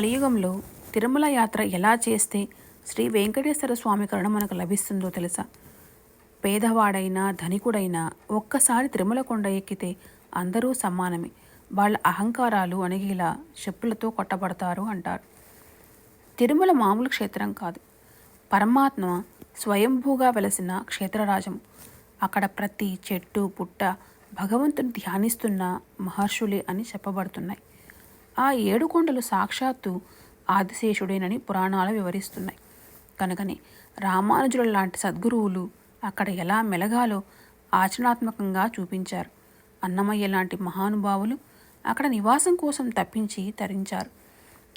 కలియుగంలో తిరుమల యాత్ర ఎలా చేస్తే శ్రీ వెంకటేశ్వర స్వామి కరుణ మనకు లభిస్తుందో తెలుసా? పేదవాడైనా ధనికుడైనా ఒక్కసారి తిరుమల కొండ ఎక్కితే అందరూ సమానమే. వాళ్ళ అహంకారాలు అణిగిలా చెప్పులతో కొట్టబడతారు అంటారు. తిరుమల మామూలు క్షేత్రం కాదు. పరమాత్మ స్వయంభూగా వెలసిన క్షేత్రరాజం. అక్కడ ప్రతి చెట్టు పుట్ట భగవంతుని ధ్యానిస్తున్న మహర్షులే అని చెప్పబడుతున్నాయి. ఆ ఏడు కొండలు సాక్షాత్తు ఆదిశేషుడేనని పురాణాలు వివరిస్తున్నాయి. కనుకనే రామానుజుల లాంటి సద్గురువులు అక్కడ ఎలా మెలగాలో ఆచరణాత్మకంగా చూపించారు. అన్నమయ్య లాంటి మహానుభావులు అక్కడ నివాసం కోసం తప్పించి తరించారు.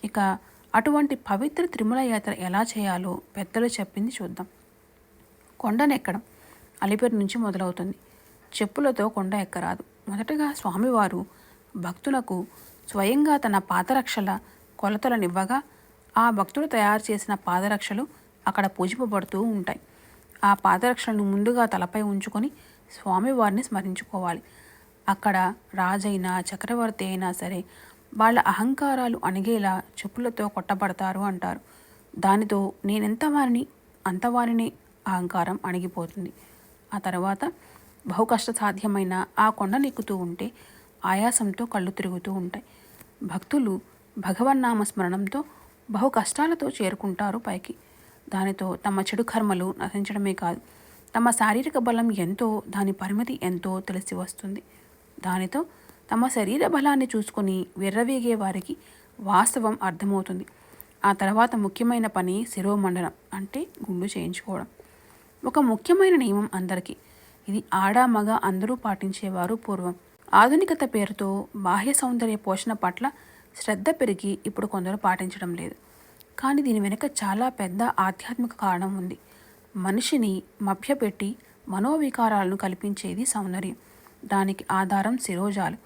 ఇక అటువంటి పవిత్ర తిరుమల యాత్ర ఎలా చేయాలో పెద్దలు చెప్పింది చూద్దాం. కొండనెక్కడం అలిపేరు నుంచి మొదలవుతుంది. చెప్పులతో కొండ ఎక్కరాదు. మొదటగా స్వామివారు భక్తులకు స్వయంగా తన పాదరక్షల కొలతలనివ్వగా ఆ భక్తుడు తయారు చేసిన పాదరక్షలు అక్కడ పూజింపబడుతూ ఉంటాయి. ఆ పాదరక్షలను ముందుగా తలపై ఉంచుకొని స్వామివారిని స్మరించుకోవాలి. అక్కడ రాజైనా చక్రవర్తి అయినా సరే వాళ్ళ అహంకారాలు అణిగేలా చెప్పులతో కొట్టబడతారు అంటారు. దానితో నేనెంత వారిని అంత వారిని అహంకారం అణిగిపోతుంది. ఆ తర్వాత బహు కష్టసాధ్యమైన ఆ కొండనెక్కుతూ ఉంటే ఆయాసంతో కళ్ళు తిరుగుతూ ఉంటాయి. భక్తులు భగవన్నామస్మరణంతో బహు కష్టాలతో చేరుకుంటారు పైకి. దానితో తమ చెడు కర్మలు నశించడమే కాదు తమ శారీరక బలం ఎంతో దాని పరిమితి ఎంతో తెలిసి వస్తుంది. దానితో తమ శరీర బలాన్ని చూసుకొని విర్రవేగే వారికి వాస్తవం అర్థమవుతుంది. ఆ తర్వాత ముఖ్యమైన పని శిరోమండనం అంటే గుండు చేయించుకోవడం. ఒక ముఖ్యమైన నియమం అందరికీ. ఇది ఆడ మగ అందరూ పాటించేవారు పూర్వం. ఆధునికత పేరుతో బాహ్య సౌందర్య పోషణ పట్ల శ్రద్ధ పెరిగి ఇప్పుడు కొందరు పాటించడం లేదు. కానీ దీని వెనుక చాలా పెద్ద ఆధ్యాత్మిక కారణం ఉంది. మనిషిని మభ్యపెట్టి మనోవికారాలను కల్పించేది సౌందర్యం. దానికి ఆధారం శిరోజాలు.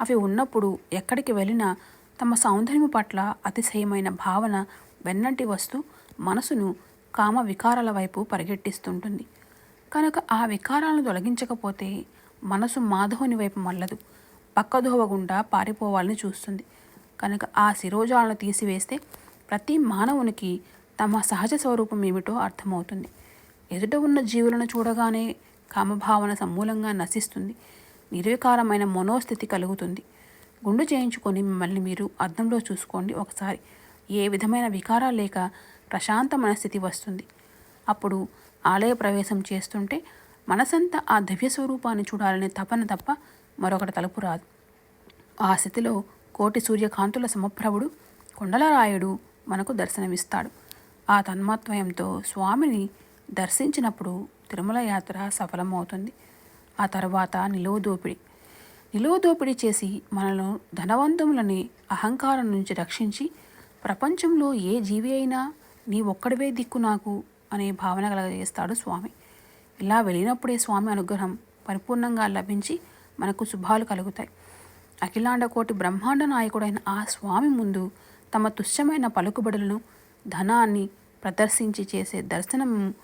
అవి ఉన్నప్పుడు ఎక్కడికి వెళ్ళినా తమ సౌందర్యం పట్ల అతిశయమైన భావన వెన్నంటి వస్తూ మనసును కామ వికారాల వైపు పరిగెట్టిస్తుంటుంది. కనుక ఆ వికారాలను తొలగించకపోతే మనసు మాధవుని వైపు మల్లదు పక్కదోవ గుండా పారిపోవాలని చూస్తుంది. కనుక ఆ శిరోజాలను తీసివేస్తే ప్రతి మానవునికి తమ సహజ స్వరూపం ఏమిటో అర్థమవుతుంది. ఎదుట ఉన్న జీవులను చూడగానే కామభావన సమూలంగా నశిస్తుంది. నిర్వికారమైన మనోస్థితి కలుగుతుంది. గుండు చేయించుకొని మిమ్మల్ని మీరు అద్దంలో చూసుకోండి ఒకసారి. ఏ విధమైన వికారాలు లేక ప్రశాంతమైన స్థితి వస్తుంది. అప్పుడు ఆలయ ప్రవేశం చేస్తుంటే మనసంతా ఆ దివ్య స్వరూపాన్ని చూడాలనే తపన తప్ప మరొకటి తలుపు రాదు. ఆ స్థితిలో కోటి సూర్యకాంతుల సమప్రభుడు కొండలరాయుడు మనకు దర్శనమిస్తాడు. ఆ తన్మత్వయంతో స్వామిని దర్శించినప్పుడు తిరుమల యాత్ర సఫలమవుతుంది. ఆ తర్వాత నిలువ దోపిడి. నిలువ దోపిడీ చేసి మనను ధనవంతములని అహంకారం నుంచి రక్షించి ప్రపంచంలో ఏ జీవి అయినా నీ ఒక్కడివే దిక్కు నాకు అనే భావన కలగజేస్తాడు స్వామి. ఇలా వెళ్ళినప్పుడే స్వామి అనుగ్రహం పరిపూర్ణంగా లభించి మనకు శుభాలు కలుగుతాయి. అఖిలాండ కోటి బ్రహ్మాండ నాయకుడైన ఆ స్వామి ముందు తమ తుచ్చమైన పలుకుబడులను ధనాన్ని ప్రదర్శించి చేసే దర్శనం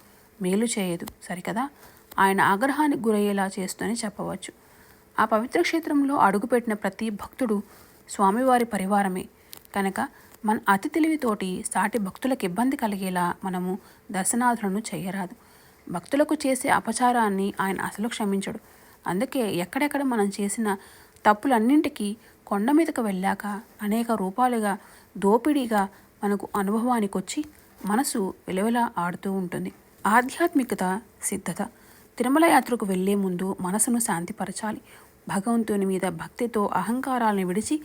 మేలు చేయదు. సరికదా? ఆయన ఆగ్రహానికి గురయ్యేలా చేస్తూనే చెప్పవచ్చు. ఆ పవిత్ర క్షేత్రంలో అడుగుపెట్టిన ప్రతి భక్తుడు స్వామివారి పరివారమే. కనుక మన అతి తెలివితోటి సాటి భక్తులకు ఇబ్బంది కలిగేలా మనము దర్శనాదులను చేయరాదు. భక్తులకు చేసే అపచారాన్ని ఆయన అసలు క్షమించడు. అందుకే ఎక్కడెక్కడ మనం చేసిన తప్పులన్నింటికీ కొండ మీదకు వెళ్ళాక అనేక రూపాలుగా దోపిడీగా మనకు అనుభవానికి వచ్చి మనసు విలువలా ఆడుతూ ఉంటుంది. ఆధ్యాత్మికత సిద్ధత. తిరుమల యాత్రకు వెళ్ళే ముందు మనసును శాంతిపరచాలి. భగవంతుని మీద భక్తితో అహంకారాలను విడిచి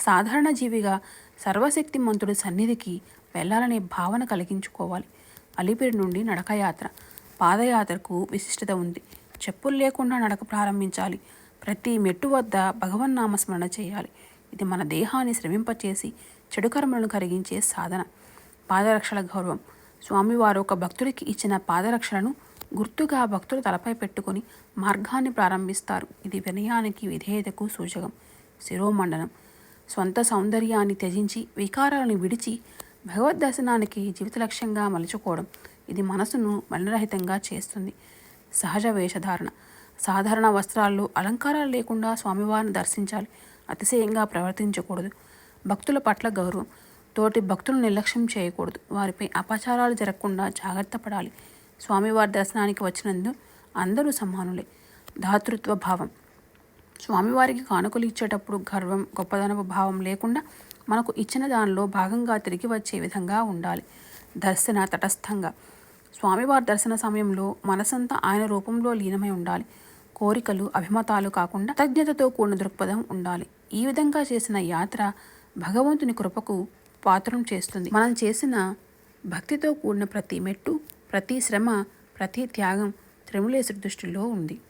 సాధారణ జీవిగా సర్వశక్తిమంతుడి సన్నిధికి వెళ్ళాలనే భావన కలిగించుకోవాలి. అలిపిరి నుండి నడకయాత్ర. పాదయాత్రకు విశిష్టత ఉంది. చెప్పులు లేకుండా నడక ప్రారంభించాలి. ప్రతి మెట్టు వద్ద భగవన్ నామస్మరణ చేయాలి. ఇది మన దేహాన్ని శ్రమింపచేసి చెడు కర్మలను కరిగించే సాధన. పాదరక్షల గౌరవం. స్వామివారు ఒక భక్తుడికి ఇచ్చిన పాదరక్షలను గుర్తుగా భక్తులు తలపై పెట్టుకొని మార్గాన్ని ప్రారంభిస్తారు. ఇది వినయానికి విధేయతకు సూచకం. శిరోమండనం. స్వంత సౌందర్యాన్ని త్యజించి వికారాలను విడిచి భగవద్ దర్శనానికి జీవిత లక్ష్యంగా మలుచుకోవడం. ఇది మనసును మలినరహితంగా చేస్తుంది. సహజ వేషధారణ. సాధారణ వస్త్రాల్లో అలంకారాలు లేకుండా స్వామివారిని దర్శించాలి. అతిశయంగా ప్రవర్తించకూడదు. భక్తుల పట్ల గౌరవం. తోటి భక్తులు నిర్లక్ష్యం చేయకూడదు. వారిపై అపచారాలు జరగకుండా జాగ్రత్త పడాలి. స్వామివారి దర్శనానికి వచ్చినందు అందరూ సమానులే. దాతృత్వ భావం. స్వామివారికి కానుకలు ఇచ్చేటప్పుడు గర్వం గొప్పదనపు భావం లేకుండా మనకు ఇచ్చిన దానిలో భాగంగా తిరిగి వచ్చే విధంగా ఉండాలి. దర్శన తటస్థంగా. స్వామివారి దర్శన సమయంలో మనసంతా ఆయన రూపంలో లీనమై ఉండాలి. కోరికలు అభిమతాలు కాకుండా కృతజ్ఞతతో కూడిన దృక్పథం ఉండాలి. ఈ విధంగా చేసిన యాత్ర భగవంతుని కృపకు పాత్రం చేస్తుంది. మనం చేసిన భక్తితో కూడిన ప్రతి మెట్టు ప్రతి శ్రమ ప్రతి త్యాగం త్రిములేశ్వరి దృష్టిలో ఉంది.